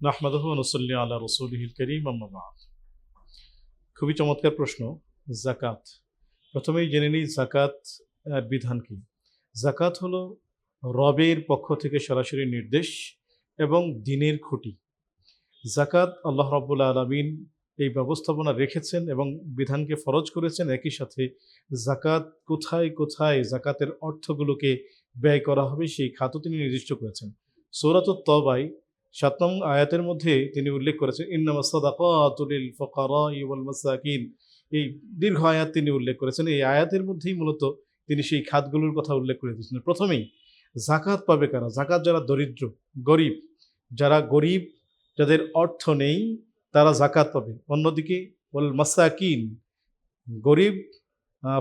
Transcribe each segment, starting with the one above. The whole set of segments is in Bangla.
নাহমাদহ নসল্লি আল্লাহ রসুলহিল করিম আম্মাবাদ খুবই চমৎকার প্রশ্ন জাকাত প্রথমেই জেনে নিই জাকাত বিধান কি? জাকাত হলো রবের পক্ষ থেকে সরাসরি নির্দেশ এবং দিনের খুঁটি। জাকাত আল্লাহ রব্বুল আলমিন এই ব্যবস্থাপনা রেখেছেন এবং বিধানকে ফরজ করেছেন। একই সাথে জাকাত কোথায় কোথায় জাকাতের অর্থগুলোকে ব্যয় করা হবে, সেই খাতও তিনি নির্দিষ্ট করেছেন। সৌরাত তবাই সাত আয়াতের মধ্যে তিনি উল্লেখ করেছেন, ইন্নামা সাদাকাতুলিল ফুকারা ওয়াল মাসাকিন। এই দীর্ঘ আয়াত তিনি উল্লেখ করেছেন। এই আয়াতের মধ্যেই মূলত তিনি সেই খাতগুলোর কথা উল্লেখ করে দিয়েছেন। প্রথমেই জাকাত পাবে কারা? জাকাত যারা দরিদ্র, গরিব, যারা গরিব, যাদের অর্থ নেই, তারা জাকাত পাবে। অন্যদিকে, ওয়াল মাসাকিন, গরিব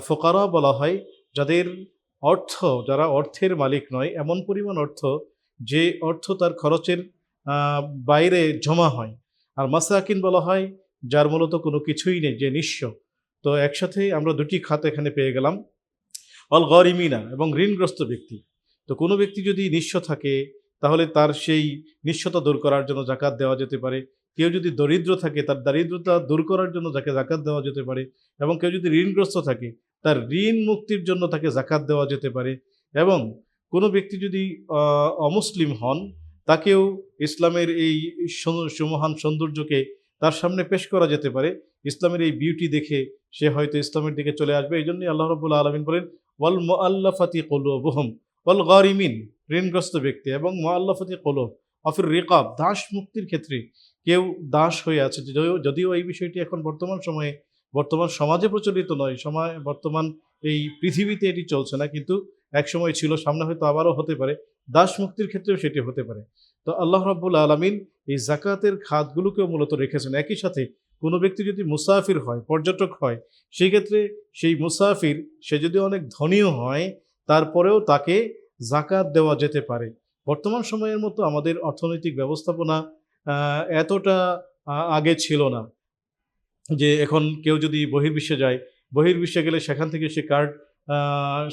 ফোকারা বলা হয়, যাদের অর্থ, যারা অর্থের মালিক নয়, এমন পরিমাণ অর্থ, যে অর্থ তার খরচের বাইরে জমা হয়। আর মাসাকিন বলা হয়, যার মূলত কোনো কিছুই নেই, যে নিঃস্ব। তো একসাথে আমরা দুটি খাত এখানে পেয়ে গেলাম। অল গরিমিনা এবং ঋণগ্রস্ত ব্যক্তি। তো কোনো ব্যক্তি যদি নিঃস্ব থাকে, তাহলে তার সেই নিঃস্বতা দূর করার জন্য জাকাত দেওয়া যেতে পারে। কেউ যদি দরিদ্র থাকে, তার দারিদ্রতা দূর করার জন্য যাকে জাকাত দেওয়া যেতে পারে। এবং কেউ যদি ঋণগ্রস্ত থাকে, তার ঋণ মুক্তির জন্য তাকে জাকাত দেওয়া যেতে পারে। এবং কোনো ব্যক্তি যদি অমুসলিম হন তাকেও ইসলামের এই সুমহান সৌন্দর্যকে তার সামনে পেশ করা যেতে পারে। ইসলামের এই বিউটি দেখে সে হয়তো ইসলামের দিকে চলে আসবে। এই জন্যই আল্লাহ রবুল্লা আলমিন বলেন, ওয়াল মোয়াল্লাফাতি কলুবহম ওয়াল গরিমিন ঋণগ্রস্ত ব্যক্তি। এবং মোয়াল্লাফাতি কলুব, অফির রেকাব, দাস মুক্তির ক্ষেত্রে কেউ দাস হয়ে আছে। যদিও এই বিষয়টি এখন বর্তমান সময়ে, বর্তমান সমাজে প্রচলিত নয়। সময়, বর্তমান এই পৃথিবীতে এটি চলছে না। কিন্তু এক সময় ছিল, সামনে হয়তো আবারও হতে পারে। দাস মুক্তির ক্ষেত্রেও সেটি হতে পারে। তো আল্লাহ রাব্বুল আলমিন এই জাকাতের খাতগুলোকেও মূলত রেখেছেন। একই সাথে কোনো ব্যক্তি যদি মুসাফির হয়, পর্যটক হয়, সেই ক্ষেত্রে সেই মুসাফির, সে যদি অনেক ধনীও হয়, তারপরেও তাকে জাকাত দেওয়া যেতে পারে। বর্তমান সময়ের মতো আমাদের অর্থনৈতিক ব্যবস্থাপনা এতটা আগে ছিল না। যে এখন কেউ যদি বহির্বিশ্বে যায়, বহির্বিশ্বে গেলে সেখান থেকে সে কার্ড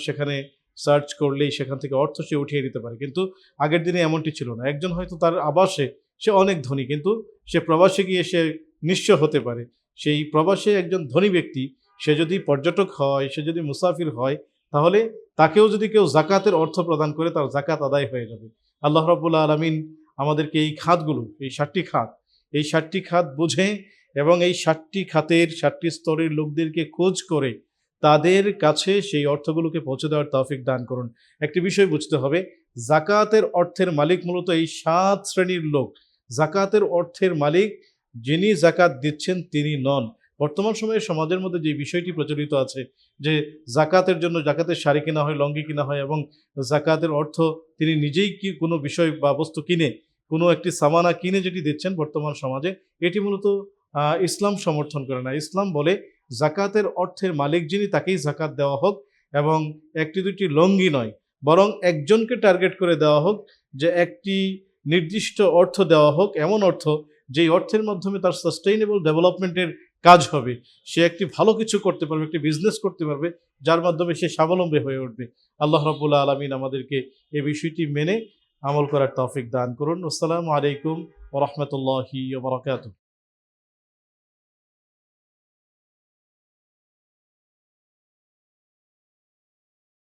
সেখানে সার্চ করলেই সেখান থেকে অর্থ সে উঠিয়ে দিতে পারে। কিন্তু আগের দিনে এমনটি ছিল না। একজন হয়তো তার আবাসে সে অনেক ধনী, কিন্তু সে প্রবাসে গিয়ে সে নিঃস্ব হতে পারে। সেই প্রবাসে একজন ধনী ব্যক্তি, সে যদি পর্যটক হয়, সে যদি মুসাফির হয়, তাহলে তাকেও যদি কেউ জাকাতের অর্থ প্রদান করে, তার জাকাত আদায় হয়ে যাবে। আল্লাহ রাবুল্লাহ আলমিন আমাদেরকে এই খাতগুলো, এই ষাটটি খাত, এই ষাটটি খাত বুঝে এবং এই ষাটটি খাতের ষাটটি স্তরের লোকদেরকে খোঁজ করে তাদের কাছে সেই অর্থগুলোকে পৌঁছে দেওয়ার তৌফিক দান করুন। একটি বিষয় বুঝতে হবে, জাকাতের অর্থের মালিক মূলত এই সাত শ্রেণির লোক। জাকাতের অর্থের মালিক যিনি জাকাত দিচ্ছেন তিনি নন। বর্তমান সময়ে সমাজের মধ্যে যে বিষয়টি প্রচলিত আছে, যে জাকাতের জন্য জাকাতের শাড়ি কেনা হয়, লঙ্গি কিনা হয় এবং জাকাতের অর্থ তিনি নিজেই কি কোনো বিষয় বা বস্তু কিনে, কোনো একটি সামানা কিনে যেটি দিচ্ছেন বর্তমান সমাজে, এটি মূলত ইসলাম সমর্থন করে না। ইসলাম বলে জাকাতের অর্থের মালিক যিনি, তাকেই জাকাত দেওয়া হোক এবং একটি দুটি লঙ্গি নয়, বরং একজনকে টার্গেট করে দেওয়া হোক যে একটি নির্দিষ্ট অর্থ দেওয়া হোক, এমন অর্থ যেই অর্থের মাধ্যমে তার সাস্টেইনেবল ডেভেলপমেন্টের কাজ হবে। সে একটি ভালো কিছু করতে পারবে, একটি বিজনেস করতে পারবে, যার মাধ্যমে সে স্বাবলম্বী হয়ে উঠবে। আল্লাহ রাবুল্লাহ আলমিন আমাদেরকে এই বিষয়টি মেনে আমল করার তৌফিক দান করুন। আসসালামু আলাইকুম ওরহমতুল্লাহি বারকাতুহ।